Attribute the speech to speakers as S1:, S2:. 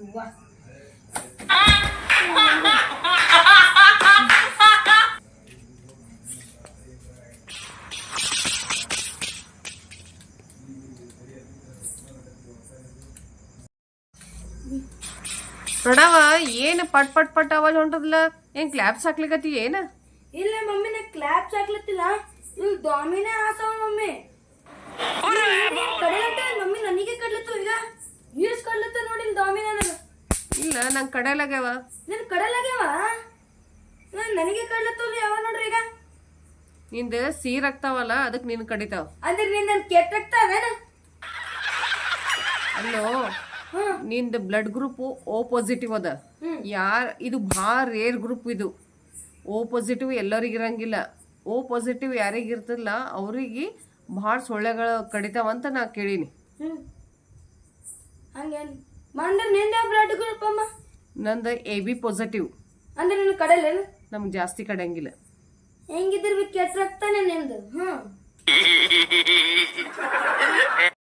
S1: ಅವ್ವ.
S2: ಪ್ರಣವ ಏನು ಪಟ್ ಪಟ್ ಪಟ್ ಅವಾಜ್ ಹೊಂಟದಿಲ್ಲ ಏನ್ ಕ್ಲಾಪ್ಸ್ ಹಾಕ್ಲಿಕತ್ತಿ ಏನ
S1: ಇಲ್ಲ ಮಮ್ಮಿ ನಾ ಕ್ಲಾಪ್ಸ್ ಹಾಕ್ಲತ್ತಿಲ್ಲ ಇವ್ ಡಾಮಿನೇ ಹಾಕವ ಮಮ್ಮಿ ಕಡೆಗಟ್ಟೆ ಮಮ್ಮಿ ನನಗೆ ಕಡ್ಲತ್ತು ಈಗ ಯೂಸ್ ಕಡ್ಲತ್ತು ನೋಡಿ ಡಾಮಿನ ನನಗೆ
S2: ಇಲ್ಲ ನಂಗೆ ಕಡೆಲಾಗ್ಯಾವ.
S1: ನಿನ್ ಕಡಲಾಗ್ಯಾವ? ನಾನ್ ನನಗೆ ಕಡ್ಲತ್ತು ಯಾವ ನೋಡ್ರಿ ಈಗ?
S2: ನಿಂದ ಸೀರ್ ಆಗ್ತಾವಲ್ಲ ಅದಕ್ಕೆ ನಿನ್ ಕಡಿತಾವ.
S1: ಅಂದ್ರೆ ನಿನ್ ನನ್ ಕೆಟ್ಟಾಗ್ತಾವೇನ
S2: ಅಲ್ಲೋ
S1: ಹ್ಮ್.
S2: ನಿಂದ ಬ್ಲಡ್ ಗ್ರೂಪ್ ಓ ಪಾಸಿಟಿವ್ ಅದ. ಯಾರ್ ಇದು ಭಾಳ ರೇರ್ ಗ್ರೂಪ್ ಇದು. ಓ ಪಾಸಿಟಿವ್ ಎಲ್ಲರಿಗೂ ಇರಂಗಿಲ್ಲ. ಓ ಪಾಸಿಟಿವ್ ಯಾರಿಗೆ ಇರ್ತಲ್ಲ ಅವ್ರಿಗೆ ಭಾಳ ಸೊಳ್ಳೆಗಳು ಕಡಿತಾವಂತ ನಾ ಕೇಳೀನಿ.
S1: ಹಂಗೇನ್? ಮಂಡ್ರ ನಿಂದ ಬ್ಲಡ್ ಗ್ರೂಪ್ ಅಮ್ಮ
S2: ನಂದು ಎ ಬಿ ಪಾಸಿಟಿವ್
S1: ಅಂದ್ರೆ ನಿನ್ ಕಡಲೇನು
S2: ನಮ್ಗೆ ಜಾಸ್ತಿ ಕಡಂಗಿಲ್ಲ.
S1: ಹೆಂಗಿದ್ರ ಬಿ ಕೆಟ್ಟ ರಕ್ತಾನೆ ನಿಂದು ಹ್ಮ್.